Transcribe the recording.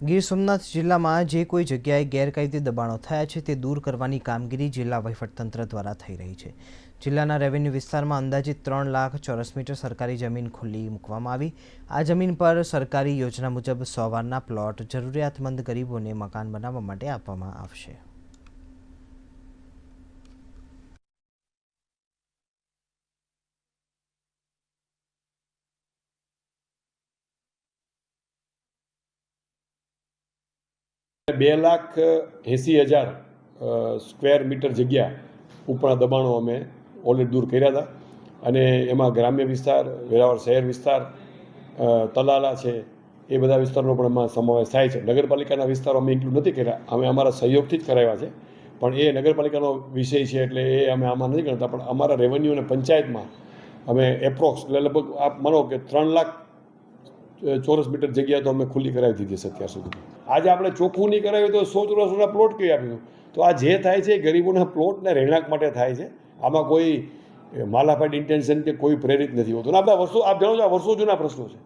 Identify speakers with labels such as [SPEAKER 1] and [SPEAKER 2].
[SPEAKER 1] ગીર સોમનાથ જિલ્લામાં જે કોઈ જગ્યાએ ગેરકાયદે દબાણો થયા છે તે દૂર કરવાની કામગીરી જિલ્લા વહીવટતંત્ર દ્વારા થઈ રહી છે. જિલ્લાના રેવન્યુ વિસ્તારમાં અંદાજિત ત્રણ લાખ ચોરસ મીટર સરકારી જમીન ખુલ્લી મૂકવામાં આવી. આ જમીન પર સરકારી યોજના મુજબ સો વારના પ્લોટ જરૂરિયાતમંદ ગરીબોને મકાન બનાવવા માટે આપવામાં આવશે.
[SPEAKER 2] બે લાખ એંસી હજાર સ્ક્વેર મીટર જગ્યા ઉપરના દબાણો અમે ઓલરેડી દૂર કર્યા હતા. અને એમાં ગ્રામ્ય વિસ્તાર, વેરાવળ શહેર વિસ્તાર તલાલા છે, એ બધા વિસ્તારનો પણ એમાં સમાવેશ થાય છે. નગરપાલિકાના વિસ્તારો અમે ઇન્ક્લુડ નથી કર્યા. અમે અમારા સહયોગથી જ કરાવ્યા છે. પણ એ નગરપાલિકાનો વિષય છે એટલે એ અમે આમાં નથી ગણતા. પણ અમારા રેવન્યુ અને પંચાયતમાં અમે એપ્રોક્સ એટલે લગભગ આપ માનો કે ત્રણ લાખ ચોરસ મીટર જગ્યા તો અમે ખુલ્લી કરાવી દીધી છે અત્યાર સુધી. આજે આપણે ચોખ્ખું નહીં કરાવ્યું તો સો ચોરસના પ્લોટ કઈ આપ્યું તો આ જે થાય છે ગરીબોના પ્લોટને રહેણાંક માટે થાય છે. આમાં કોઈ માલાફાઈડ ઇન્ટેન્શન કે કોઈ પ્રેરિત નથી હોતું. આ બધા વર્ષો, આપ જાણો છો આ વર્ષો જૂના પ્રશ્નો છે.